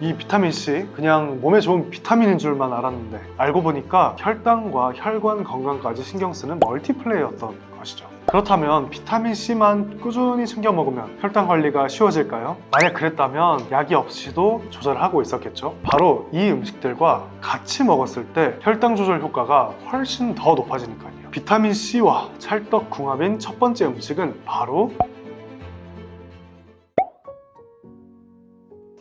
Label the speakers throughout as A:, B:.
A: 이 비타민C 그냥 몸에 좋은 비타민인 줄만 알았는데 알고 보니까 혈당과 혈관 건강까지 신경 쓰는 멀티플레이였던 것이죠. 그렇다면 비타민C만 꾸준히 챙겨 먹으면 혈당 관리가 쉬워질까요? 만약 그랬다면 약이 없이도 조절하고 있었겠죠. 바로 이 음식들과 같이 먹었을 때 혈당 조절 효과가 훨씬 더 높아지니까요. 비타민C와 찰떡 궁합인 첫 번째 음식은 바로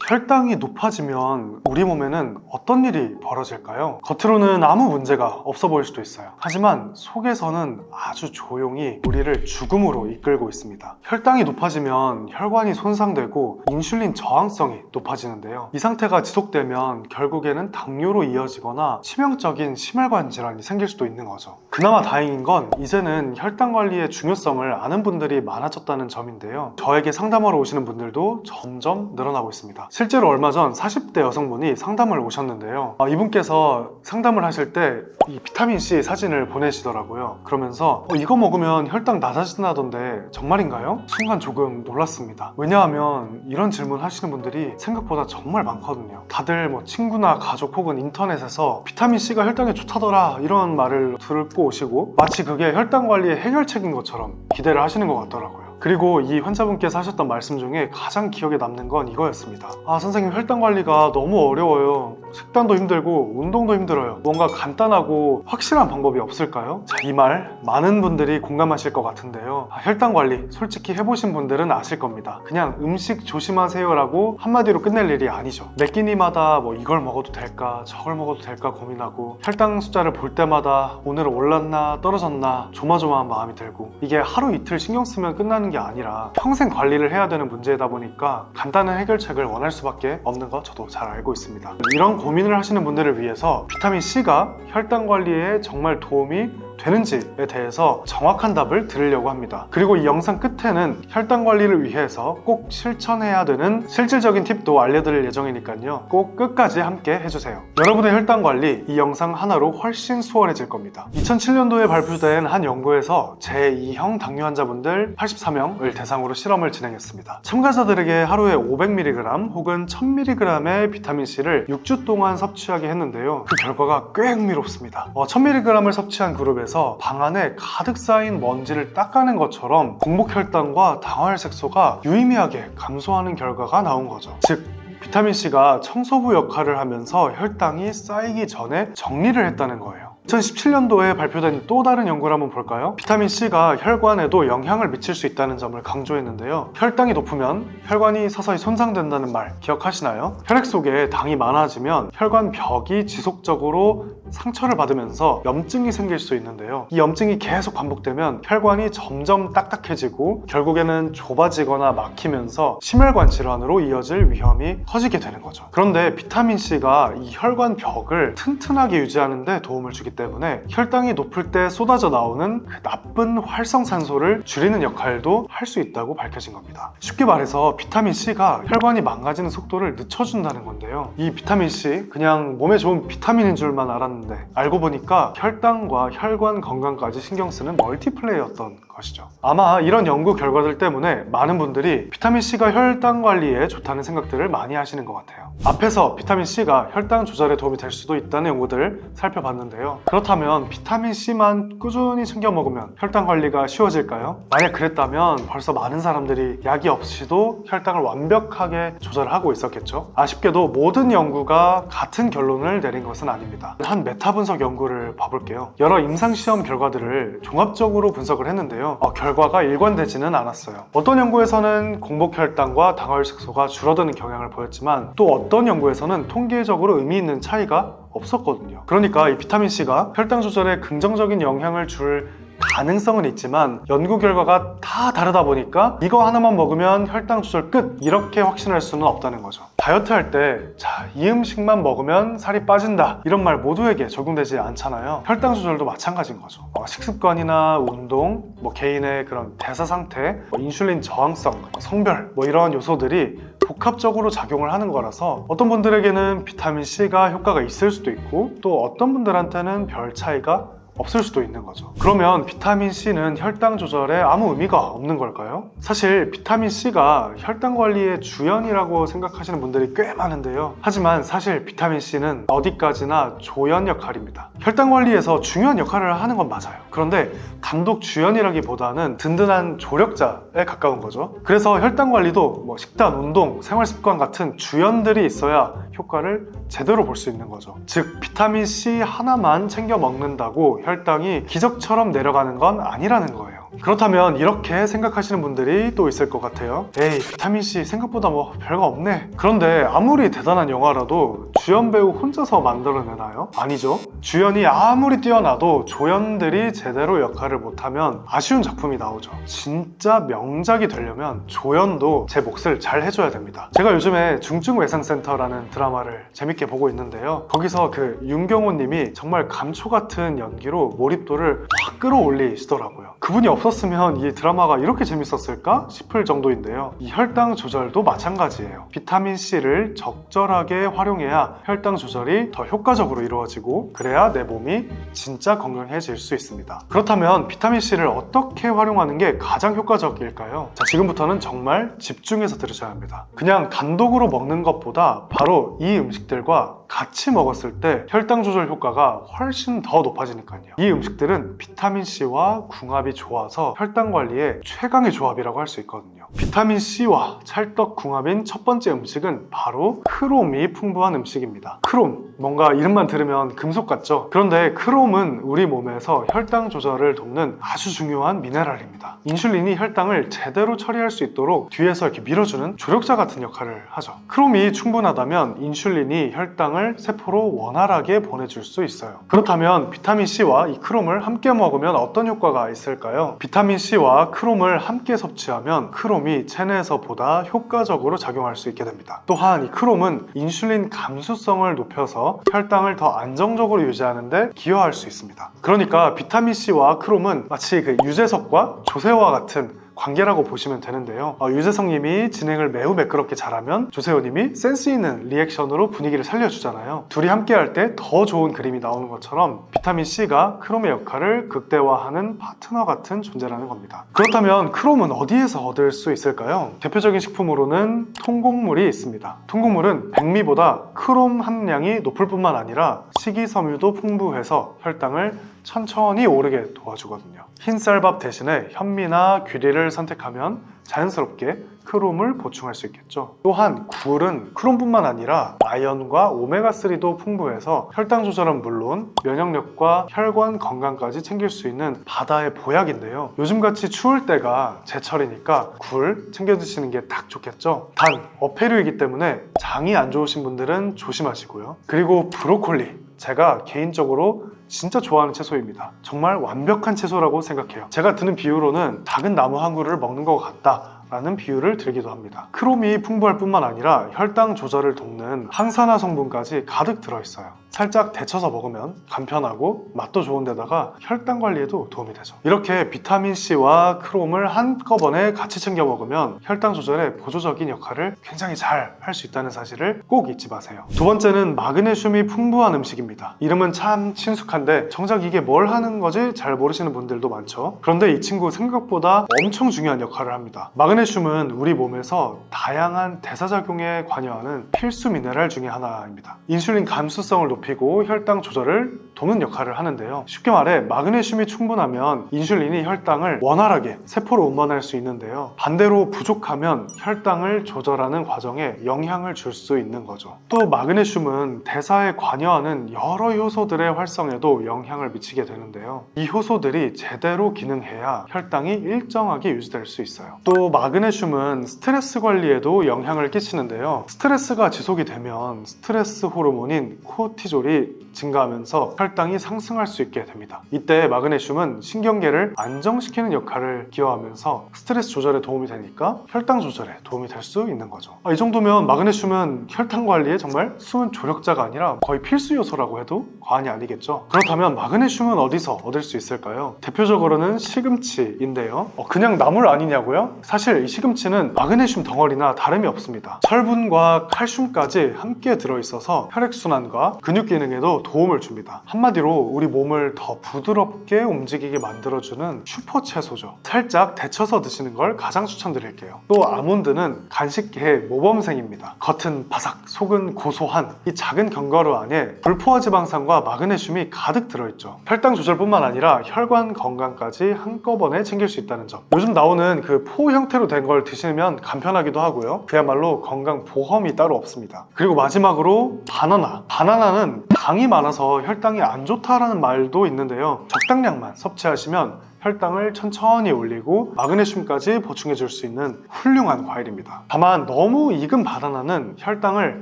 A: 혈당이 높아지면 우리 몸에는 어떤 일이 벌어질까요? 겉으로는 아무 문제가 없어 보일 수도 있어요. 하지만 속에서는 아주 조용히 우리를 죽음으로 이끌고 있습니다. 혈당이 높아지면 혈관이 손상되고 인슐린 저항성이 높아지는데요. 이 상태가 지속되면 결국에는 당뇨로 이어지거나 치명적인 심혈관 질환이 생길 수도 있는 거죠. 그나마 다행인 건 이제는 혈당 관리의 중요성을 아는 분들이 많아졌다는 점인데요. 저에게 상담하러 오시는 분들도 점점 늘어나고 있습니다. 실제로 얼마 전 40대 여성분이 상담을 오셨는데요. 아, 이분께서 상담을 하실 때 이 비타민C 사진을 보내시더라고요. 그러면서 어, 이거 먹으면 혈당 낮아진다던데 정말인가요? 순간 조금 놀랐습니다. 왜냐하면 이런 질문 하시는 분들이 생각보다 정말 많거든요. 다들 뭐 친구나 가족 혹은 인터넷에서 비타민C가 혈당에 좋다더라 이런 말을 듣고 오시고 마치 그게 혈당 관리의 해결책인 것처럼 기대를 하시는 것 같더라고요. 그리고 이 환자분께서 하셨던 말씀 중에 가장 기억에 남는 건 이거였습니다. 아, 선생님, 혈당 관리가 너무 어려워요. 식단도 힘들고, 운동도 힘들어요. 뭔가 간단하고 확실한 방법이 없을까요? 자, 이 말 많은 분들이 공감하실 것 같은데요. 아, 혈당 관리, 솔직히 해보신 분들은 아실 겁니다. 그냥 음식 조심하세요라고 한마디로 끝낼 일이 아니죠. 매 끼니마다 뭐 이걸 먹어도 될까, 저걸 먹어도 될까 고민하고, 혈당 숫자를 볼 때마다 오늘 올랐나, 떨어졌나, 조마조마한 마음이 들고, 이게 하루 이틀 신경 쓰면 끝나는 게 아니라 평생 관리를 해야 되는 문제이다 보니까 간단한 해결책을 원할 수밖에 없는 거 저도 잘 알고 있습니다. 이런 고민을 하시는 분들을 위해서 비타민 C가 혈당 관리에 정말 도움이 되는지에 대해서 정확한 답을 드리려고 합니다. 그리고 이 영상 끝에는 혈당 관리를 위해서 꼭 실천해야 되는 실질적인 팁도 알려드릴 예정이니까요. 꼭 끝까지 함께 해주세요. 여러분의 혈당 관리 이 영상 하나로 훨씬 수월해질 겁니다. 2007년도에 발표된 한 연구에서 제2형 당뇨 환자분들 84명을 대상으로 실험을 진행했습니다. 참가자들에게 하루에 500mg 혹은 1000mg의 비타민C를 6주 동안 섭취하게 했는데요. 그 결과가 꽤 흥미롭습니다. 어, 1000mg을 섭취한 그룹에 서 방 안에 가득 쌓인 먼지를 닦아낸 것처럼 공복 혈당과 당화혈 색소가 유의미하게 감소하는 결과가 나온 거죠. 즉 비타민C가 청소부 역할을 하면서 혈당이 쌓이기 전에 정리를 했다는 거예요. 2017년도에 발표된 또 다른 연구를 한번 볼까요? 비타민C가 혈관에도 영향을 미칠 수 있다는 점을 강조했는데요. 혈당이 높으면 혈관이 서서히 손상된다는 말 기억하시나요? 혈액 속에 당이 많아지면 혈관 벽이 지속적으로 상처를 받으면서 염증이 생길 수 있는데요. 이 염증이 계속 반복되면 혈관이 점점 딱딱해지고 결국에는 좁아지거나 막히면서 심혈관 질환으로 이어질 위험이 커지게 되는 거죠. 그런데 비타민C가 이 혈관 벽을 튼튼하게 유지하는 데 도움을 주기 때문에 혈당이 높을 때 쏟아져 나오는 그 나쁜 활성산소를 줄이는 역할도 할 수 있다고 밝혀진 겁니다. 쉽게 말해서 비타민 C가 혈관이 망가지는 속도를 늦춰준다는 건데요. 이 비타민 C 그냥 몸에 좋은 비타민인 줄만 알았는데 알고 보니까 혈당과 혈관 건강까지 신경 쓰는 멀티플레이였던 것이죠. 아마 이런 연구 결과들 때문에 많은 분들이 비타민 C가 혈당 관리에 좋다는 생각들을 많이 하시는 것 같아요. 앞에서 비타민 C가 혈당 조절에 도움이 될 수도 있다는 연구들을 살펴봤는데요. 그렇다면 비타민 C만 꾸준히 챙겨 먹으면 혈당 관리가 쉬워질까요? 만약 그랬다면 벌써 많은 사람들이 약이 없이도 혈당을 완벽하게 조절하고 있었겠죠. 아쉽게도 모든 연구가 같은 결론을 내린 것은 아닙니다. 한 메타 분석 연구를 봐볼게요. 여러 임상시험 결과들을 종합적으로 분석을 했는데요. 어, 결과가 일관되지는 않았어요. 어떤 연구에서는 공복 혈당과 당화혈 색소가 줄어드는 경향을 보였지만 또 어떤 연구에서는 통계적으로 의미 있는 차이가 없었거든요. 그러니까 이 비타민 C가 혈당 조절에 긍정적인 영향을 줄 가능성은 있지만 연구 결과가 다 다르다 보니까 이거 하나만 먹으면 혈당 조절 끝 이렇게 확신할 수는 없다는 거죠. 다이어트 할 때 자, 이 음식만 먹으면 살이 빠진다 이런 말 모두에게 적용되지 않잖아요. 혈당 조절도 마찬가지인 거죠. 어, 식습관이나 운동, 뭐 개인의 그런 대사 상태, 뭐 인슐린 저항성, 성별 뭐 이러한 요소들이 복합적으로 작용을 하는 거라서 어떤 분들에게는 비타민 C가 효과가 있을 수도 있고 또 어떤 분들한테는 별 차이가 없을 수도 있는 거죠. 그러면 비타민 C는 혈당 조절에 아무 의미가 없는 걸까요? 사실 비타민 C가 혈당 관리의 주연이라고 생각하시는 분들이 꽤 많은데요. 하지만 사실 비타민 C는 어디까지나 조연 역할입니다. 혈당 관리에서 중요한 역할을 하는 건 맞아요. 그런데 단독 주연이라기보다는 든든한 조력자에 가까운 거죠. 그래서 혈당 관리도 뭐 식단, 운동, 생활 습관 같은 주연들이 있어야 효과를 제대로 볼 수 있는 거죠. 즉 비타민 C 하나만 챙겨 먹는다고 혈당이 기적처럼 내려가는 건 아니라는 거예요. 그렇다면 이렇게 생각하시는 분들이 또 있을 것 같아요. 에이 비타민 C 생각보다 뭐 별거 없네. 그런데 아무리 대단한 영화라도 주연 배우 혼자서 만들어내나요? 아니죠. 주연이 아무리 뛰어나도 조연들이 제대로 역할을 못하면 아쉬운 작품이 나오죠. 진짜 명작이 되려면 조연도 제 몫을 잘 해줘야 됩니다. 제가 요즘에 중증외상센터라는 드라마를 재밌게 보고 있는데요. 거기서 그 윤경호 님이 정말 감초 같은 연기로 몰입도를 확 끌어올리시더라고요. 그분이 없 었으면 이 드라마가 이렇게 재밌었을까 싶을 정도인데요. 이 혈당 조절도 마찬가지예요. 비타민 C를 적절하게 활용해야 혈당 조절이 더 효과적으로 이루어지고 그래야 내 몸이 진짜 건강해질 수 있습니다. 그렇다면 비타민 C를 어떻게 활용하는 게 가장 효과적일까요? 자, 지금부터는 정말 집중해서 들으셔야 합니다. 그냥 단독으로 먹는 것보다 바로 이 음식들과 같이 먹었을 때 혈당 조절 효과가 훨씬 더 높아지니까요. 이 음식들은 비타민 C와 궁합이 좋아 서 혈당 관리에 최강의 조합이라고 할 수 있거든요. 비타민 C와 찰떡 궁합인 첫 번째 음식은 바로 크롬이 풍부한 음식입니다. 크롬, 뭔가 이름만 들으면 금속 같죠? 그런데 크롬은 우리 몸에서 혈당 조절을 돕는 아주 중요한 미네랄입니다. 인슐린이 혈당을 제대로 처리할 수 있도록 뒤에서 이렇게 밀어주는 조력자 같은 역할을 하죠. 크롬이 충분하다면 인슐린이 혈당을 세포로 원활하게 보내줄 수 있어요. 그렇다면 비타민 C와 이 크롬을 함께 먹으면 어떤 효과가 있을까요? 비타민 C와 크롬을 함께 섭취하면 크롬 이 체내에서 보다 효과적으로 작용할 수 있게 됩니다. 또한 이 크롬은 인슐린 감수성을 높여서 혈당을 더 안정적으로 유지하는데 기여할 수 있습니다. 그러니까 비타민 C와 크롬은 마치 그 유재석과 조세호와 같은 관계라고 보시면 되는데요. 어, 유재석님이 진행을 매우 매끄럽게 잘하면 조세호님이 센스 있는 리액션으로 분위기를 살려주잖아요. 둘이 함께할 때 더 좋은 그림이 나오는 것처럼 비타민 C가 크롬의 역할을 극대화하는 파트너 같은 존재라는 겁니다. 그렇다면 크롬은 어디에서 얻을 수 있을까요? 대표적인 식품으로는 통곡물이 있습니다. 통곡물은 백미보다 크롬 함량이 높을 뿐만 아니라 식이섬유도 풍부해서 혈당을 천천히 오르게 도와주거든요. 흰쌀밥 대신에 현미나 귀리를 선택하면 자연스럽게 크롬을 보충할 수 있겠죠. 또한 굴은 크롬뿐만 아니라 아연과 오메가3도 풍부해서 혈당 조절은 물론 면역력과 혈관 건강까지 챙길 수 있는 바다의 보약인데요. 요즘같이 추울 때가 제철이니까 굴 챙겨 드시는 게 딱 좋겠죠. 단 어패류이기 때문에 장이 안 좋으신 분들은 조심하시고요. 그리고 브로콜리 제가 개인적으로 진짜 좋아하는 채소입니다. 정말 완벽한 채소라고 생각해요. 제가 드는 비유로는 작은 나무 한 그루를 먹는 것 같다. 라는 비유를 들기도 합니다. 크롬이 풍부할 뿐만 아니라 혈당 조절을 돕는 항산화 성분까지 가득 들어있어요. 살짝 데쳐서 먹으면 간편하고 맛도 좋은데다가 혈당 관리에도 도움이 되죠. 이렇게 비타민 C와 크롬을 한꺼번에 같이 챙겨 먹으면 혈당 조절에 보조적인 역할을 굉장히 잘 할 수 있다는 사실을 꼭 잊지 마세요. 두 번째는 마그네슘이 풍부한 음식입니다. 이름은 참 친숙한데 정작 이게 뭘 하는 거지 잘 모르시는 분들도 많죠. 그런데 이 친구 생각보다 엄청 중요한 역할을 합니다. 마그네슘은 우리 몸에서 다양한 대사작용에 관여하는 필수 미네랄 중에 하나입니다. 인슐린 감수성을 높 이고 혈당 조절을 돕는 역할을 하는데요. 쉽게 말해 마그네슘이 충분하면 인슐린이 혈당을 원활하게 세포로 운반할 수 있는데요. 반대로 부족하면 혈당을 조절하는 과정에 영향을 줄 수 있는 거죠. 또 마그네슘은 대사에 관여하는 여러 효소들의 활성에도 영향을 미치게 되는데요. 이 효소들이 제대로 기능해야 혈당이 일정하게 유지될 수 있어요. 또 마그네슘은 스트레스 관리에도 영향을 끼치는데요. 스트레스가 지속이 되면 스트레스 호르몬인 코티 졸이 증가하면서 혈당이 상승할 수 있게 됩니다. 이때 마그네슘은 신경계를 안정시키는 역할을 기여하면서 스트레스 조절에 도움이 되니까 혈당 조절에 도움이 될 수 있는 거죠. 아, 이 정도면 마그네슘은 혈당 관리에 정말 숨은 조력자가 아니라 거의 필수 요소라고 해도 과언이 아니겠죠. 그렇다면 마그네슘은 어디서 얻을 수 있을까요? 대표적으로는 시금치인데요. 어, 그냥 나물 아니냐고요? 사실 이 시금치는 마그네슘 덩어리나 다름이 없습니다. 철분과 칼슘까지 함께 들어있어서 혈액순환과 근육 기능에도 도움을 줍니다. 한마디로 우리 몸을 더 부드럽게 움직이게 만들어주는 슈퍼 채소죠. 살짝 데쳐서 드시는 걸 가장 추천드릴게요. 또 아몬드는 간식계의 모범생입니다. 겉은 바삭, 속은 고소한 이 작은 견과류 안에 불포화 지방산과 마그네슘이 가득 들어있죠. 혈당 조절뿐만 아니라 혈관 건강까지 한꺼번에 챙길 수 있다는 점. 요즘 나오는 그 포 형태로 된 걸 드시면 간편하기도 하고요. 그야말로 건강 보험이 따로 없습니다. 그리고 마지막으로 바나나. 바나나는 당이 많아서 혈당이 안 좋다라는 말도 있는데요. 적당량만 섭취하시면 혈당을 천천히 올리고 마그네슘까지 보충해 줄 수 있는 훌륭한 과일입니다. 다만 너무 익은 바나나는 혈당을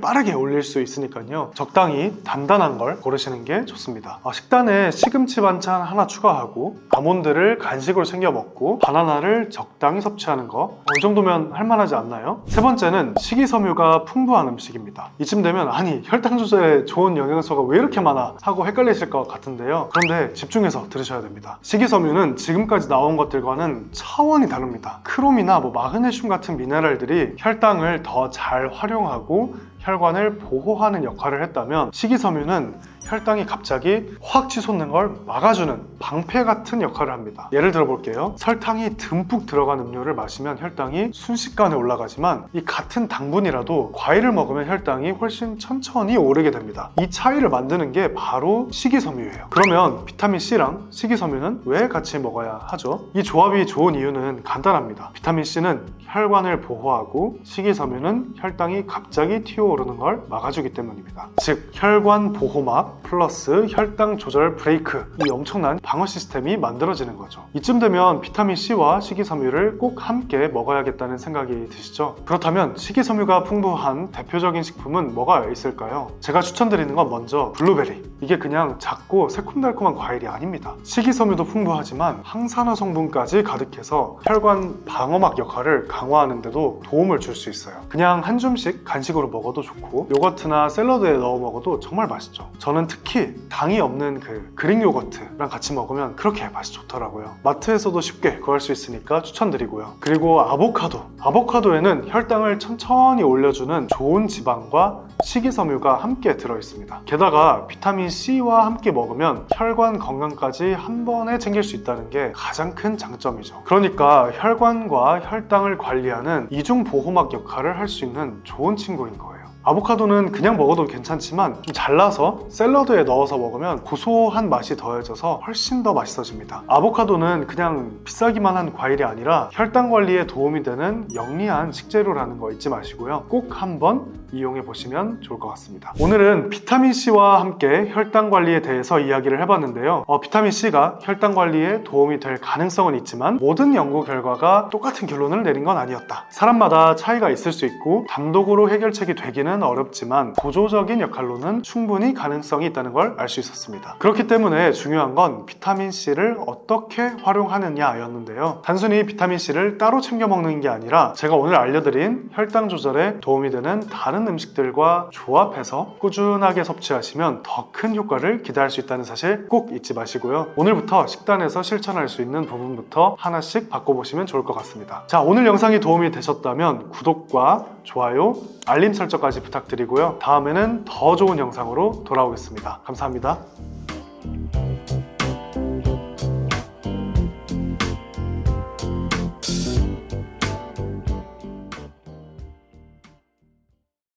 A: 빠르게 올릴 수 있으니까요. 적당히 단단한 걸 고르시는 게 좋습니다. 어, 식단에 시금치 반찬 하나 추가하고 아몬드를 간식으로 챙겨 먹고 바나나를 적당히 섭취하는 거이 정도면 할만하지 않나요? 세 번째는 식이섬유가 풍부한 음식입니다. 이쯤 되면 아니 혈당 조절에 좋은 영양소가 왜 이렇게 많아 하고 헷갈리실 것 같은데요. 그런데 집중해서 들으셔야 됩니다. 식이섬유는 지금까지 나온 것들과는 차원이 다릅니다. 크롬이나 뭐 마그네슘 같은 미네랄들이 혈당을 더 잘 활용하고 혈관을 보호하는 역할을 했다면 식이섬유는 혈당이 갑자기 확 치솟는 걸 막아주는 방패 같은 역할을 합니다. 예를 들어 볼게요. 설탕이 듬뿍 들어간 음료를 마시면 혈당이 순식간에 올라가지만 이 같은 당분이라도 과일을 먹으면 혈당이 훨씬 천천히 오르게 됩니다. 이 차이를 만드는 게 바로 식이섬유예요. 그러면 비타민 C랑 식이섬유는 왜 같이 먹어야 하죠? 이 조합이 좋은 이유는 간단합니다. 비타민 C는 혈관을 보호하고 식이섬유는 혈당이 갑자기 튀어오르는 걸 막아주기 때문입니다. 즉 혈관 보호막 플러스 혈당 조절 브레이크 이 엄청난 방어 시스템이 만들어지는 거죠. 이쯤 되면 비타민 C와 식이섬유를 꼭 함께 먹어야겠다는 생각이 드시죠? 그렇다면 식이섬유가 풍부한 대표적인 식품은 뭐가 있을까요? 제가 추천드리는 건 먼저 블루베리. 이게 그냥 작고 새콤달콤한 과일이 아닙니다. 식이섬유도 풍부하지만 항산화 성분까지 가득해서 혈관 방어막 역할을 강화하는데도 도움을 줄 수 있어요. 그냥 한 줌씩 간식으로 먹어도 좋고 요거트나 샐러드에 넣어 먹어도 정말 맛있죠. 저는 특히 당이 없는 그 그릭 요거트랑 같이 먹으면 그렇게 맛이 좋더라고요. 마트에서도 쉽게 구할 수 있으니까 추천드리고요. 그리고 아보카도. 아보카도에는 혈당을 천천히 올려주는 좋은 지방과 식이섬유가 함께 들어있습니다. 게다가 비타민 C와 함께 먹으면 혈관 건강까지 한 번에 챙길 수 있다는 게 가장 큰 장점이죠. 그러니까 혈관과 혈당을 관리하는 이중 보호막 역할을 할 수 있는 좋은 친구인 거예요. 아보카도는 그냥 먹어도 괜찮지만 좀 잘라서 샐러드에 넣어서 먹으면 고소한 맛이 더해져서 훨씬 더 맛있어집니다. 아보카도는 그냥 비싸기만 한 과일이 아니라 혈당 관리에 도움이 되는 영리한 식재료라는 거 잊지 마시고요. 꼭 한번 이용해 보시면 좋을 것 같습니다. 오늘은 비타민 C와 함께 혈당 관리에 대해서 이야기를 해봤는데요. 어, 비타민 C가 혈당 관리에 도움이 될 가능성은 있지만 모든 연구 결과가 똑같은 결론을 내린 건 아니었다. 사람마다 차이가 있을 수 있고 단독으로 해결책이 되기는 어렵지만 보조적인 역할로는 충분히 가능성이 있다는 걸 알 수 있었습니다. 그렇기 때문에 중요한 건 비타민 C를 어떻게 활용하느냐였는데요. 단순히 비타민 C를 따로 챙겨 먹는 게 아니라 제가 오늘 알려드린 혈당 조절에 도움이 되는 다른 음식들과 조합해서 꾸준하게 섭취하시면 더 큰 효과를 기대할 수 있다는 사실 꼭 잊지 마시고요. 오늘부터 식단에서 실천할 수 있는 부분부터 하나씩 바꿔보시면 좋을 것 같습니다. 자, 오늘 영상이 도움이 되셨다면 구독과 좋아요, 알림 설정까지 부탁드리고요. 다음에는 더 좋은 영상으로 돌아오겠습니다. 감사합니다.